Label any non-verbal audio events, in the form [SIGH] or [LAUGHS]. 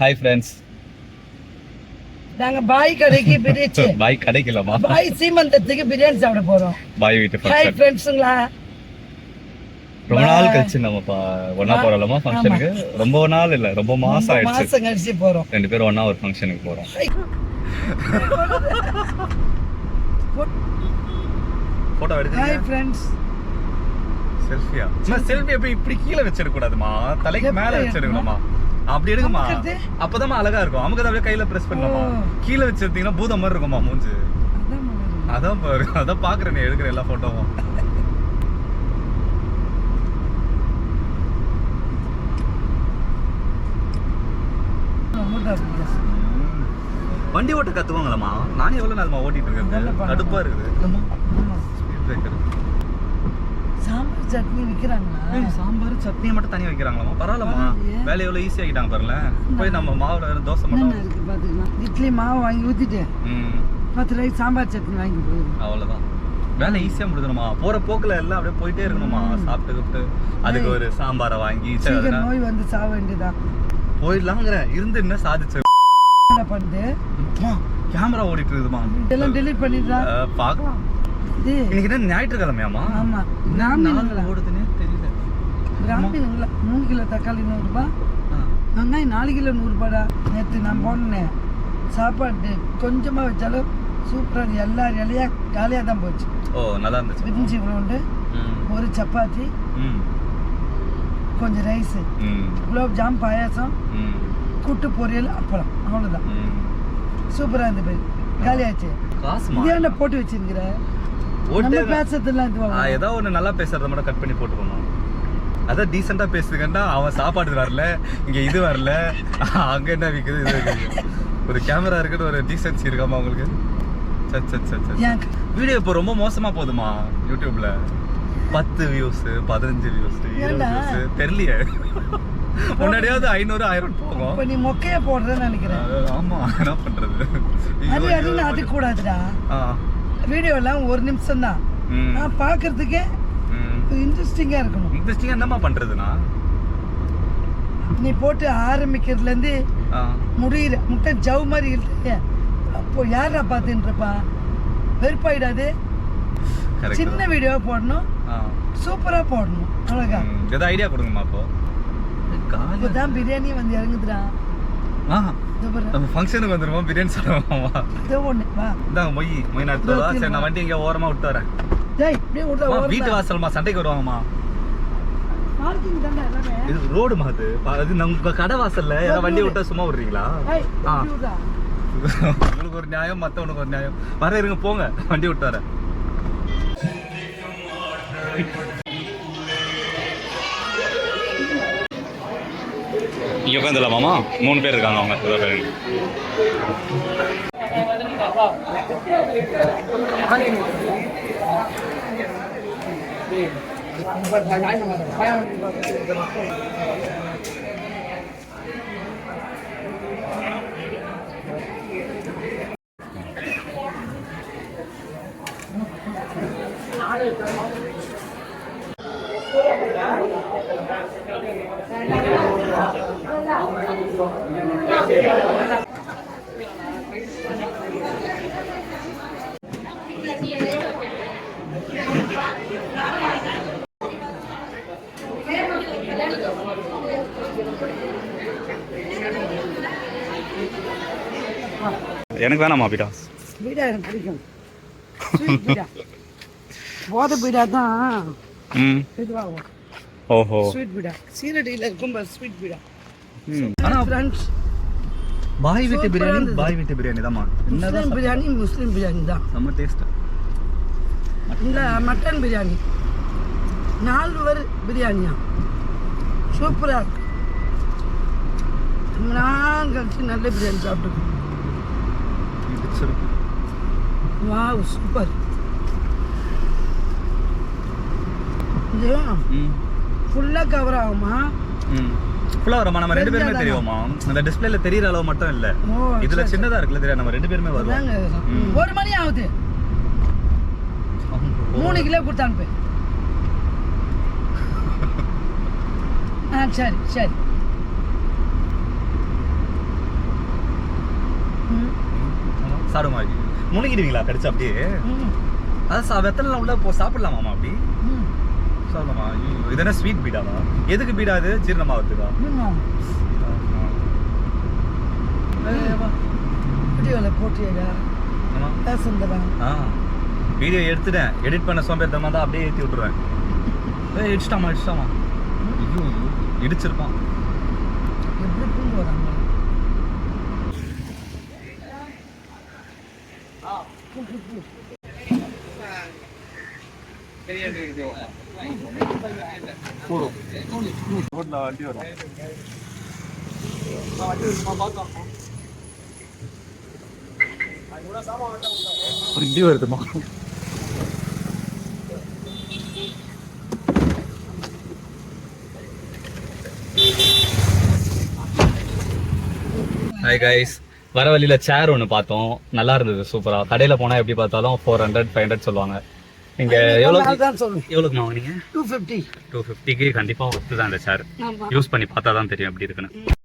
Hi friends நாங்க பாய் கடைக்கு பிரிச்சு [LAUGHS] பாய் கிடைக்கலமா? பாய் சீமந்தத்துக்கு பிரியாணி சாப்பிட போறோம். பாய் வீட்டு ஹாய் ஃபங்க்ஷன் ஃப்ரெண்ட்ஸுங்களா ரொம்ப நாள் கழிச்சு நம்ம பா- ஒண்ணா போறோம்லமா ஃபங்க்ஷனுக்கு ரொம்ப நாள் இல்ல ரொம்ப மாசம் ஆயிடுச்சு. மாசம் கழிச்சு போறோம். ரெண்டு பேரும் ஒண்ணா ஒரு ஃபங்க்ஷனுக்கு போறோம். போட்டோ ஹாய் எடுத்தீங்க ஃப்ரெண்ட்ஸ் செல்ஃபியா செல்ஃபி எப்படி இப்படி கீழே வச்சிருக்க கூடாதுமா தலைக்கு மேல வச்சிருக்கணுமா அப்படி எடுக்குமா? அப்பதான் அழகா இருக்கும். அமுக்கு அப்படியே கையில பிரஸ் பண்ணலாமா ஓ. கீழே வச்சிருந்தீங்கன்னா பூதம் மாதிரி இருக்குமா மூஞ்சு. அதான் பாரு. அதான் பாக்குறேன் எடுக்கிற எல்லா போட்டோவும். வண்டி ஓட்ட கத்துவாங்களாமா நானே எவ்வளவு நாளுமா ஓட்டிட்டு இருக்கேன். கடுப்பா இருக்குது. ஸ்பீட் பிரேக்கர் சட்னி விக்கிறாங்களா? சாம்பார் சட்னியை மட்டும் தனியா வைக்கிறாங்களாமா பரவாயில்லமா பரவாயில்லையே. வேலை எவ்வளவு ஈஸி ஆகிட்டாங்க பாருல போய் நம்ம மாவுல வெறும் தோசை மட்டும் இருக்கு இட்லி மாவு வாங்கி ஊத்திட்டு ம். பத்து ரூபாய்க்கு சாம்பார் சட்னி வாங்கி போயிடும். அவ்வளவுதான். வேலை ஈஸியா முடிஞ்சிடுமா போற போக்குல எல்லாம் அப்படியே போயிட்டே இருக்கணுமா சாப்பிட்டு சாப்பிட்டு அதுக்கு ஒரு சாம்பாரை வாங்கி நோய் வந்து சாக வேண்டியதான் போயிடலாங்கிறேன் இருந்து என்ன சாதிச்சு? பண்ணுது கேமரா ஓடிட்டு இருக்குதுமா இதெல்லாம் டெலீட் பண்ணிடுறா? பார்க்கலாம். இது. இன்னைக்கு என்ன ஞாயிற்றுக்கிழமையாமா ஆமா. நாள் பிராமினுங்களா ஓடுதுன்னே தெரியல. பிராமினுங்களா மூணு கிலோ தக்காளி நூறுரூபா ஆ. வெங்காயம் நாலு கிலோ நூறுரூபாடா நேற்று நான் போனேன். சாப்பாடு கொஞ்சமாக வச்சாலும் சூப்பராக எல்லா இலையா காலியாக தான் போச்சு. ஓ நல்லா இருந்துச்சு. இவ்வளோண்டு ம். ஒரு சப்பாத்தி. கொஞ்சம் ரைஸு குலோப் ஜாம் பாயாசம். கூட்டு பொரியல் அப்பளம். அவ்வளோதான் சூப்பராக இருந்து போய் காலியாச்சு. என்ன போட்டு வச்சிருக்கிற? நம்ம பேசுறதுலாம் ஏதோ ஒன்று நல்லா பேசுறத மட்டும் கட் பண்ணி போட்டுக்கோமா அதான் டீசெண்டா பேசுதுங்கன்னா அவன் சாப்பாடு வரல இங்க இது வரல அங்க என்ன விக்குது இது விக்குது. ஒரு கேமரா இருக்குது ஒரு டீசென்சி இருக்காமா உங்களுக்கு? Such such such such video இப்போ ரொம்ப மோசமா போகுதுமா யூடியூப்ல பத்து வியூஸ் பதினஞ்சு வியூஸ் இருபது? வியூஸ் தெரியலையே. முன்னாடியாவது ஐநூறு ஆயிரம் போகும். இப்போ நீ மொக்கைய போடுறேன்னு நினைக்கிறேன். அது ஆமா என்ன பண்றது? அது அதுன்னு அது கூடாதுடா. வீடியோ எல்லாம் ஒரு நிமிஷம் தான் நான் பார்க்கறதுக்கே இன்ட்ரெஸ்டிங்காக இருக்கணும். இன்ட்ரெஸ்டிங்கா என்னம்மா பண்றதுனா நீ போட்டு ஆரம்பிக்கிறதுலேருந்து முடியிற முட்டை ஜவ் மாதிரி இருக்கு. அப்போ யாரா பார்த்துட்டு இருப்பா வெறுப்பாயிடாது சின்ன தான். வீடியோ போடணும். சூப்பராக போடணும். அழகா ம், ஏதோ ஐடியா கொடுங்கம்மா அப்போ. காலையில இப்போதான் பிரியாணி வந்து இறங்குதுடா. நம்ம ஃபங்க்ஷனுக்கு வந்துருவோம் பிரியாணி சாப்பிடுவோமா இதோ ஒண்ணு வா. இந்தாங்க மொய் மொய் வரவா? சரி நான் வண்டி இங்கே ஓரமா விட்டு வரேன். டேய் இப்படியே. வீட்டு வாசல்மா சண்டைக்கு வருவாங்கம்மா. இது ரோடுமா அது? அது நம்ம கடை வாசல்ல யாராவது வண்டி விட்டா சும்மா விடுறீங்களா. உங்களுக்கு ஒரு நியாயம் மத்தவனுக்கு ஒரு நியாயம். வர இருங்க போங்க. வண்டி விட்டு வரேன். இங்க உட்காந்துலாமாமா மூணு பேர் இருக்காங்க அவங்க இதோ பாருங்க. எனக்கு வேணாமா பீடா பீடா எனக்கு பிடிக்கும். போதை பீடா தான் இதுவாகும் ஓஹோ. ஸ்வீட் பீடா சீரடியில் இருக்கும் ஸ்வீட் பீடா ஃப்ரெண்ட்ஸ் பாய் வீட்டு பிரியாணி. பாய் வீட்டு பிரியாணி தான்மா முஸ்லீம் பிரியாணி முஸ்லீம் பிரியாணி தான் செம்ம டேஸ்ட் இந்த மட்டன் பிரியாணி நால்வர் பிரியாணியா சூப்பராக இருக்கு ரொம்ப நாள் கழிச்சு நல்ல பிரியாணி சாப்பிட்டுருக்கோம் வாவ் சூப்பர் ஃபுல்லாக கவர் ஆகுமா ம் ஃபுல்லா வருமா. நம்ம ரெண்டு பேருமே தெரியுமா அந்த டிஸ்பிளேல தெரியற அளவு மட்டும் இல்ல. இதுல சின்னதா இருக்குல்ல தெரியாது நம்ம ரெண்டு பேருமே வருவாங்க ஒரு மணி ஆகுது. மூணு கிலோ கொடுத்து அனுப்பு. ஆ சரி சரி. சாடுமா முழுகிடுவீங்களா கடிச்சு அப்படியே? அதான் வெத்தலாம் உள்ள போ சாப்பிடலாமாமா அப்படி? ம்? சாப்பிடலாமா ஐயோ, இது? என்ன ஸ்வீட் பீடாவா எதுக்கு பீடா அது ஜீரணமாகறதுக்கா இன்னும் வீடியோவில் போட்டியடா. ஆமா. பேசுந்தரா ஆ. வீடியோ எடுத்துட்டேன். எடிட் பண்ண சோம்பேறித்தனமா தான் அப்படியே ஏற்றி விட்டுருவேன். ஏய் இடிச்சிட்டாமா இடிச்சிட்டாமா ஐயோ இடிச்சிருப்பான். எப்படி தூங்க வராங்க? வண்டி வரும் வண்டி வருதுமா ஹாய் கைஸ் வர வழியில சேர் ஒன்று பார்த்தோம். நல்லா இருந்தது சூப்பரா கடையில் போனா எப்படி பார்த்தாலும் ஃபோர் ஹண்ட்ரட் ஃபைவ் ஹண்ட்ரட் சொல்லுவாங்க. நீங்க எவ்வளோ தான் சொல்லணும் எவ்வளோக்குமா வாங்குனீங்க? டூ ஃபிஃப்டி டூ ஃபிஃப்டிக்கு கண்டிப்பாக ஒத்து தான் இந்த சேர் யூஸ் பண்ணி பார்த்தா தான் தெரியும் எப்படி இருக்குன்னு